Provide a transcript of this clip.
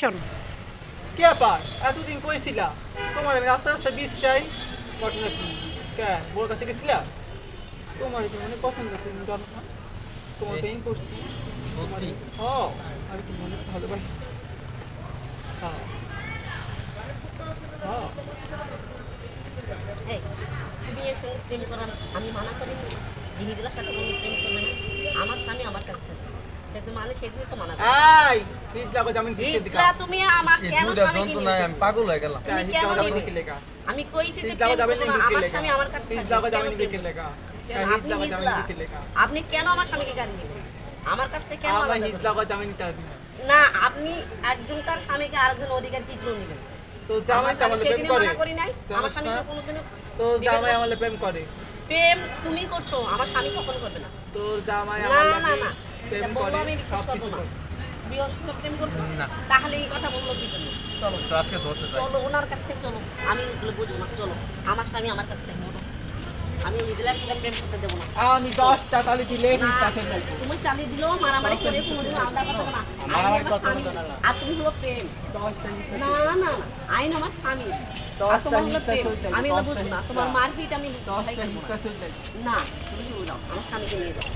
শোন। কে ব্যাপার? এতদিন কইছিলা তোমার আমি রাস্তা রাস্তা বিচ চাই। ঘটনা কি কে বোর কাছে গেছিলা? তোমার তো অনেক পছন্দ তুমি জানো না? তোমার প্রেম করছি। সত্যি? ও আমি তুমি অনেক ভালোবাসি। হ্যাঁ। হ্যাঁ। আমি মানা করিনি। জিহিদুলার সাথে কোনো প্রেম করবে না। আমার স্বামী আমার কাছে থাকে মানে মানা? আমি হয়ে কইছি যে আমার স্বামী আমার কাছে আপনি কেন আমার স্বামীকে গাড়ি নেবেন আমার কাছ থেকে কেন না। আপনি একজনকার স্বামীকে আরেকজন অধিকার কি জন্য নেবেন? তো জামাই প্রেম করে। করি নাই আমার স্বামী? তো জামাই। প্রেম করে। প্রেম তুমি করছ আমার স্বামী কখন করবে না। তো জামাই না আমার না না। এটা বলব আমি বিশ্বাস করব না। করে। প্রেম করছ? না। তাহলে এই কথা বলল কি জন্য চলো। তো আজকে ধরছে তাই। চলো ওনার কাছ থেকে চলো। আমি এগুলো বুঝব না। চলো আমার স্বামী আমার কাছ থেকে বলো। আমি ইজলার প্রেম করতে দেবো না। আমি দশটা তালি দিলে না, তুমি চালিয়ে দিলেও মারামারি করে কোনোদিন আলাদা কথা না। আইন আমার স্বামী। বলতে আর তুমি হলো প্রেম। না না না আইন আমার স্বামী। আমি দশটা বুঝব না। তোমার মারপিট আমি না। তুমি আমার স্বামীকে নিয়ে যাও।